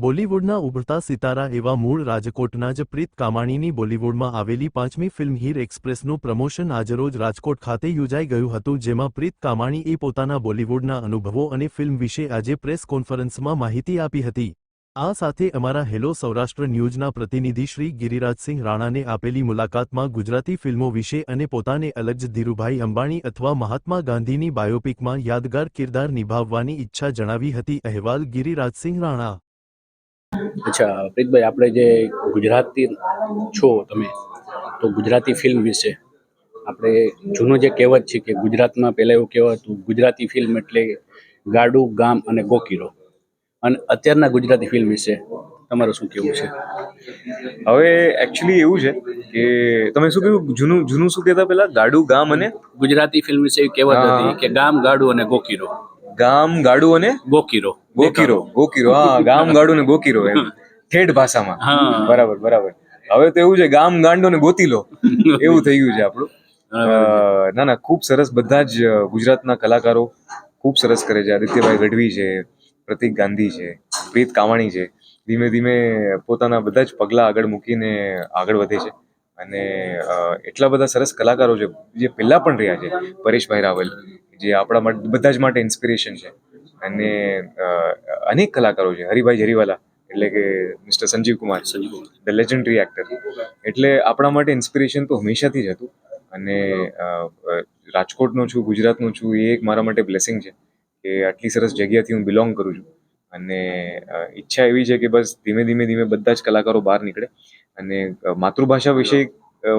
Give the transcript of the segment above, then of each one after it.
બોલિવૂડના ઉભરતા સિતારા એવા મૂળ રાજકોટના જ પ્રીત કામાણીની બોલિવૂડમાં આવેલી પાંચમી ફિલ્મ હીર એક્સપ્રેસનું પ્રમોશન આજરોજ રાજકોટ ખાતે યોજાઈ ગયું હતું, જેમાં પ્રીત કામાણીએ પોતાના બોલિવૂડના અનુભવો અને ફિલ્મ વિશે આજે પ્રેસ કોન્ફરન્સમાં માહિતી આપી હતી. આ સાથે અમારા હેલો સૌરાષ્ટ્ર ન્યૂઝના પ્રતિનિધિ શ્રી ગિરિરાજસિંહ રાણાને આપેલી મુલાકાતમાં ગુજરાતી ફિલ્મો વિશે અને પોતાને અલગ ધીરુભાઈ અંબાણી અથવા મહાત્મા ગાંધીની બાયોપિકમાં યાદગાર કિરદાર નિભાવવાની ઈચ્છા જણાવી હતી, અહેવાલ ગિરિરાજસિંહ રાણા અચ્છા પ્રીતભાઈ આપણે જે ગુજરાતી છો તમે તો ગુજરાતી ફિલ્મ વિશે આપણે જૂનો જે કહેવત છે કે ગુજરાતમાં પહેલાં એવું કહેવાતું ગુજરાતી ફિલ્મ એટલે ગાડું ગામ અને ગોકીરો. અને અત્યારના ગુજરાતી ફિલ્મ વિશે તમારું શું કહેવું છે? હવે એકચ્યુઅલી એવું છે કે તમે શું કહ્યું જૂનું જૂનું શું કહેતા પેલા ગાડું ગામ અને ગુજરાતી ફિલ્મ વિશે કહેવત. હતી કે ગામ ગાડું અને ગોકીરો. ગામ ગાડું અને ગોકીરો. ગોકીરો ગોકીરો. હા ગામ ગાડું ને ગોકીરો એમ. ઠેઠ ભાષામાં. બરાબર બરાબર. હવે તો એવું છે ગામ ગાંડો ને ગોતી લો એવું થઈ ગયું છે આપણું. ના ના ખૂબ સરસ બધા જ ગુજરાતના કલાકારો ખૂબ સરસ કરે છે. આદિત્યભાઈ ગઢવી છે પ્રતિક ગાંધી છે પ્રીત કામાણી છે. ધીમે ધીમે પોતાના બધા જ પગલાં આગળ મૂકીને આગળ વધે છે. અને એટલા બધા સરસ કલાકારો છે જે પહેલાં પણ રહ્યા છે પરેશભાઈ રાવલ જે આપણા માટે બધા જ માટે ઇન્સ્પિરેશન છે. અને અનેક કલાકારો છે હરિભાઈ જરીવાલા એટલે કે mister Sanjeev Kumar. The legendary actor એટલે આપણા માટે ઇન્સ્પિરેશન તો હંમેશાથી જ હતું. અને રાજકોટનો છું ગુજરાતનો છું એ એક મારા માટે બ્લેસિંગ છે કે આટલી સરસ જગ્યાથી હું બિલોંગ કરું છું. અને ઈચ્છા એવી છે કે બસ ધીમે ધીમે ધીમે બધા જ કલાકારો બહાર નીકળે અને માતૃભાષા વિશે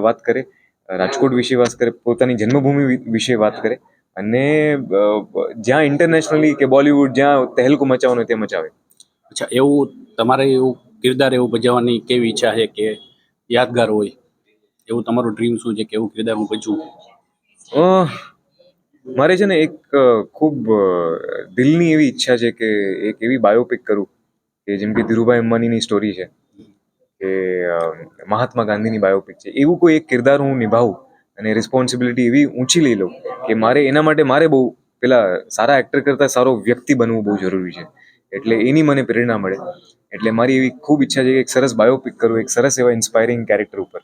વાત કરે રાજકોટ વિશે વાત કરે પોતાની જન્મભૂમિ વિશે વાત કરે અને જ્યાં ઇન્ટરનેશનલી કે બોલિવૂડ જ્યાં તહેલકો મચાવવાનો તે મચાવે. અચ્છા એવું તમારે એવું કિરદાર એવું ભજવવાની કેવી ઈચ્છા છે કે યાદગાર હોય? એવું તમારું ડ્રીમ શું છે કે એવું કિરદાર હું ભજવું? અ, મારે છે ને એક ખૂબ દિલની એવી ઈચ્છા છે કે એક એવી બાયોપિક કરું કે જેમ કે ધીરુભાઈ અંબાનીની સ્ટોરી છે કે મહાત્મા ગાંધીની બાયોપિક છે. એવું કોઈ એક કિરદાર હું નિભાવું અને રિસ્પોન્સિબિલિટી એવી ઊંચી લઈ લઉં કે મારે એના માટે મારે બહુ પેલા સારા એક્ટર કરતાં સારો વ્યક્તિ બનવું બહુ જરૂરી છે. એટલે એની મને પ્રેરણા મળે. એટલે મારી એવી ખૂબ ઈચ્છા છે કે એક સરસ બાયોપિક કરું, એક સરસ એવા ઇન્સ્પાયરિંગ કેરેક્ટર ઉપર.